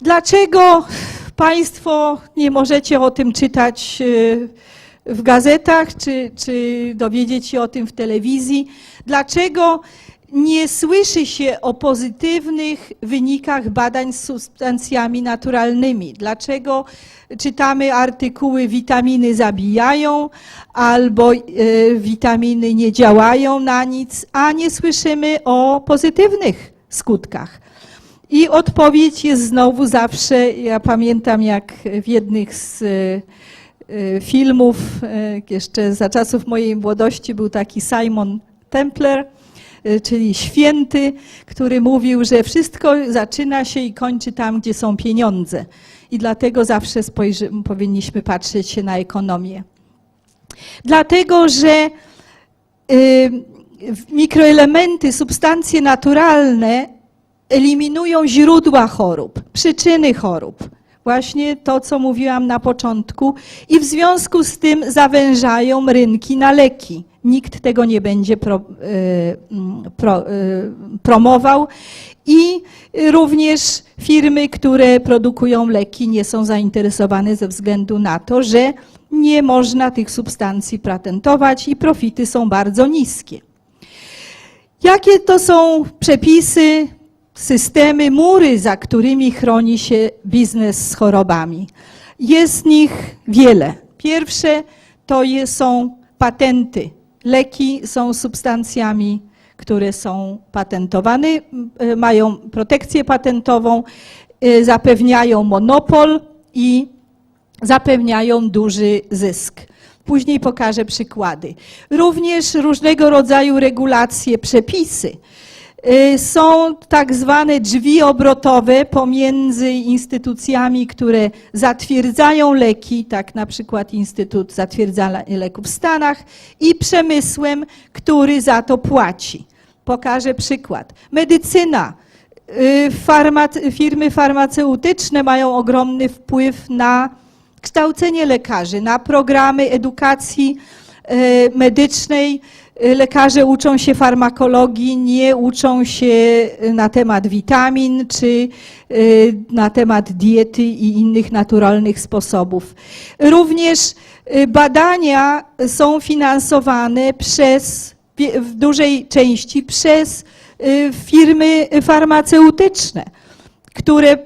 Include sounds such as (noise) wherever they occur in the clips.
Dlaczego Państwo nie możecie o tym czytać y, w gazetach, czy, czy dowiedzieć się o tym w telewizji? Dlaczego nie słyszy się o pozytywnych wynikach badań z substancjami naturalnymi? Dlaczego czytamy artykuły witaminy zabijają albo y, witaminy nie działają na nic, a nie słyszymy o pozytywnych skutkach? I odpowiedź jest znowu zawsze, ja pamiętam jak w jednych z y, y, filmów, y, jeszcze za czasów mojej młodości był taki Simon Templer, czyli święty, który mówił, że wszystko zaczyna się i kończy tam, gdzie są pieniądze. I dlatego zawsze powinniśmy patrzeć się na ekonomię. Dlatego, że mikroelementy, substancje naturalne eliminują źródła chorób, przyczyny chorób. Właśnie to, co mówiłam na początku, i w związku z tym zawężają rynki na leki. Nikt tego nie będzie pro, y, pro, y, promował i również firmy, które produkują leki, nie są zainteresowane ze względu na to, że nie można tych substancji patentować i profity są bardzo niskie. Jakie to są przepisy systemy, mury, za którymi chroni się biznes z chorobami. Jest nich wiele. Pierwsze to są patenty. Leki są substancjami, które są patentowane, mają protekcję patentową, y, zapewniają monopol i zapewniają duży zysk. Później pokażę przykłady. Również różnego rodzaju regulacje, przepisy są tak zwane drzwi obrotowe pomiędzy instytucjami, które zatwierdzają leki, tak na przykład Instytut Zatwierdzania Leków w Stanach, i przemysłem, który za to płaci. Pokażę przykład. Medycyna. Y, farmac firmy farmaceutyczne mają ogromny wpływ na kształcenie lekarzy, na programy edukacji y, medycznej, Lekarze uczą się farmakologii, nie uczą się na temat witamin czy y, na temat diety i innych naturalnych sposobów. Również y, badania są finansowane przez, w dużej części przez y, firmy farmaceutyczne, które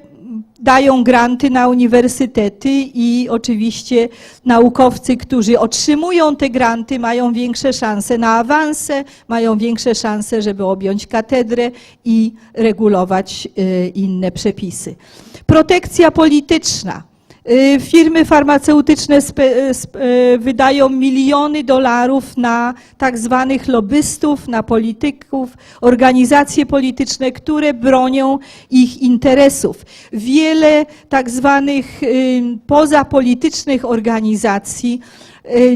dają granty na uniwersytety i oczywiście naukowcy, którzy otrzymują te granty, mają większe szanse na awanse, mają większe szanse, żeby objąć katedrę i regulować y, inne przepisy. Protekcja polityczna. Y, firmy farmaceutyczne y, wydają miliony dolarów na tak zwanych lobbystów, na polityków, organizacje polityczne, które bronią ich interesów. Wiele tak zwanych y, pozapolitycznych organizacji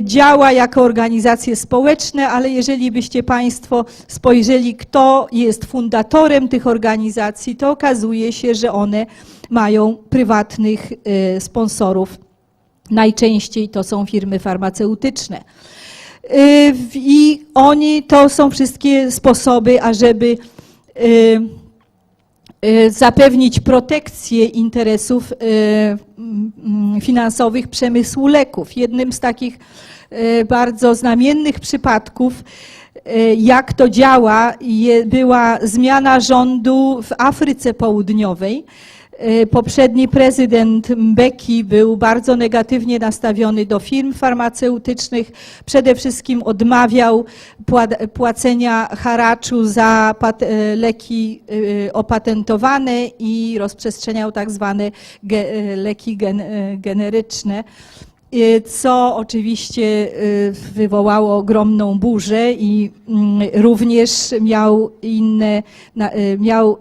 działa jako organizacje społeczne, ale jeżeli byście Państwo spojrzeli, kto jest fundatorem tych organizacji, to okazuje się, że one mają prywatnych y, sponsorów. Najczęściej to są firmy farmaceutyczne. Y, I oni to są wszystkie sposoby, ażeby y, zapewnić protekcję interesów mm, finansowych przemysłu leków. Jednym z takich bardzo znamiennych przypadków, jak to działa, była zmiana rządu w Afryce Południowej. Y, poprzedni prezydent Mbeki był bardzo negatywnie nastawiony do firm farmaceutycznych. Przede wszystkim odmawiał płacenia haraczu za y, leki y, opatentowane i rozprzestrzeniał tak zwane leki generyczne co oczywiście wywołało ogromną burzę i mm, również miał inne, miał,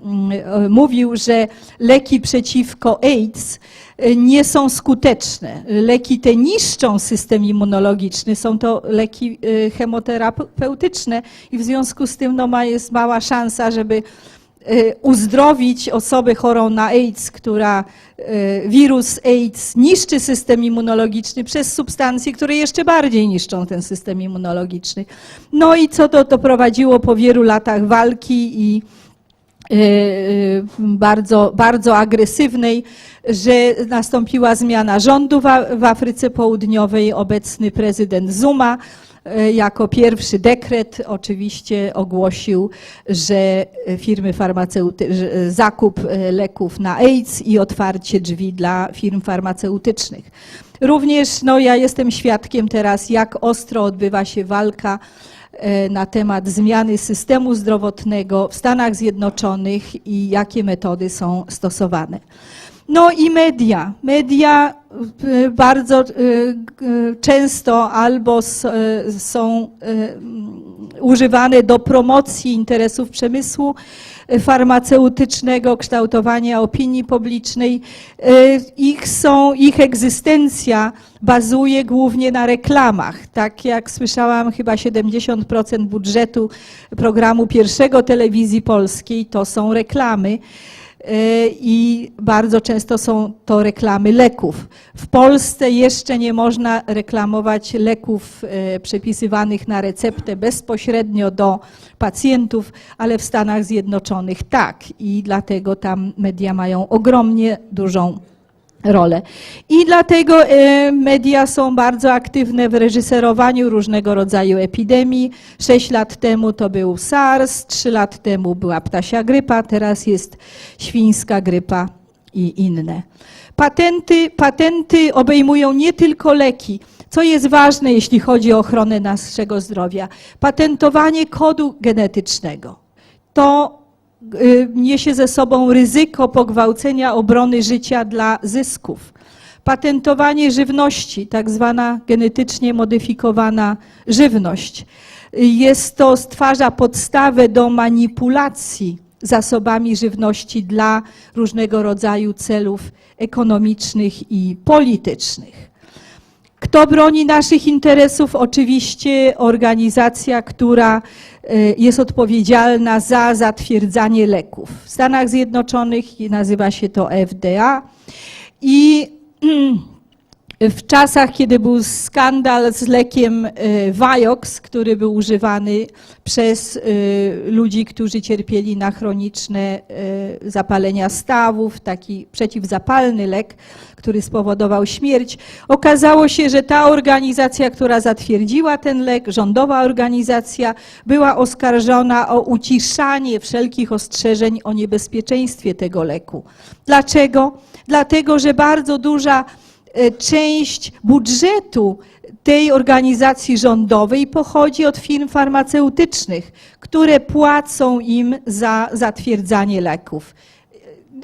(clears throat) mówił, że leki przeciwko AIDS nie są skuteczne. Leki te niszczą system immunologiczny, są to leki chemoterapeutyczne i w związku z tym no, ma, jest mała szansa, żeby Y, uzdrowić osobę chorą na AIDS, która y, wirus AIDS niszczy system immunologiczny przez substancje, które jeszcze bardziej niszczą ten system immunologiczny. No i co to doprowadziło po wielu latach walki i e, bardzo, bardzo agresywnej, że nastąpiła zmiana rządu w, Afryce Południowej. Obecny prezydent Zuma jako pierwszy dekret oczywiście ogłosił, że firmy farmaceutyczne, zakup e, leków na AIDS i otwarcie drzwi dla firm farmaceutycznych. Również no, ja jestem świadkiem teraz, jak ostro odbywa się walka e, na temat zmiany systemu zdrowotnego w Stanach Zjednoczonych i jakie metody są stosowane. No i media. Media e, bardzo g- często albo e, są używane do promocji interesów przemysłu farmaceutycznego, kształtowania opinii publicznej. Ich, są, ich egzystencja bazuje głównie na reklamach. Tak jak słyszałam, chyba 70% budżetu programu pierwszego telewizji polskiej to są reklamy. E, i bardzo często są to reklamy leków. W Polsce jeszcze nie można reklamować leków e, przepisywanych na receptę bezpośrednio do pacjentów, ale w Stanach Zjednoczonych tak i dlatego tam media mają ogromnie dużą rolę. I dlatego e, media są bardzo aktywne w reżyserowaniu różnego rodzaju epidemii. Sześć lat temu to był SARS, trzy lat temu była ptasia grypa, teraz jest świńska grypa i inne. Patenty, patenty obejmują nie tylko leki, co jest ważne, jeśli chodzi o ochronę naszego zdrowia. Patentowanie kodu genetycznego. To y, niesie ze sobą ryzyko pogwałcenia obrony życia dla zysków. Patentowanie żywności, tak zwana genetycznie modyfikowana żywność. Y, Jest to, stwarza podstawę do manipulacji zasobami żywności dla różnego rodzaju celów ekonomicznych i politycznych. Kto broni naszych interesów? Oczywiście organizacja, która e, jest odpowiedzialna za zatwierdzanie leków. W Stanach Zjednoczonych nazywa się to FDA i (clears throat) w czasach, kiedy był skandal z lekiem e, Vioxx, który był używany przez e, ludzi, którzy cierpieli na chroniczne e, zapalenia stawów, taki przeciwzapalny lek, który spowodował śmierć, okazało się, że ta organizacja, która zatwierdziła ten lek, rządowa organizacja, była oskarżona o uciszanie wszelkich ostrzeżeń o niebezpieczeństwie tego leku. Dlaczego? Dlatego, że bardzo duża część budżetu tej organizacji rządowej pochodzi od firm farmaceutycznych, które płacą im za zatwierdzanie leków.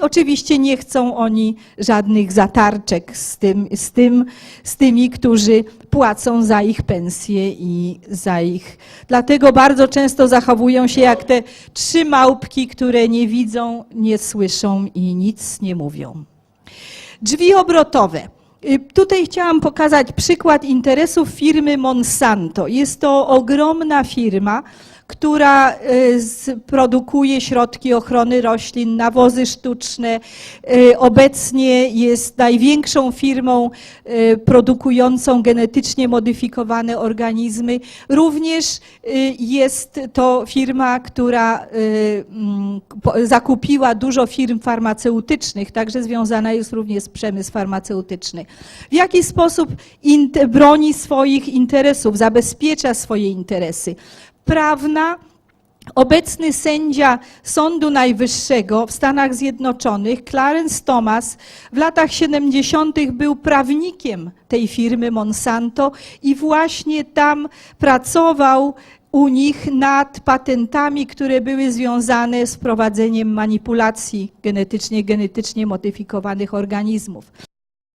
E, Oczywiście nie chcą oni żadnych zatarczek z, tym, z, tym, z tymi, którzy płacą za ich pensje i za ich. Dlatego bardzo często zachowują się jak te trzy małpki, które nie widzą, nie słyszą i nic nie mówią. Drzwi obrotowe. Y, Tutaj chciałam pokazać przykład interesów firmy Monsanto. Jest to ogromna firma, która y, z- produkuje środki ochrony roślin, nawozy sztuczne. Y, Obecnie jest największą firmą y, produkującą genetycznie modyfikowane organizmy. Również jest to firma, która mm, zakupiła dużo firm farmaceutycznych, także związana jest również przemysł farmaceutyczny. W jaki sposób broni swoich interesów, zabezpiecza swoje interesy? Prawna, Obecny sędzia Sądu Najwyższego w Stanach Zjednoczonych, Clarence Thomas, w latach 70. był prawnikiem tej firmy Monsanto i właśnie tam pracował u nich nad patentami, które były związane z prowadzeniem manipulacji genetycznie, genetycznie modyfikowanych organizmów.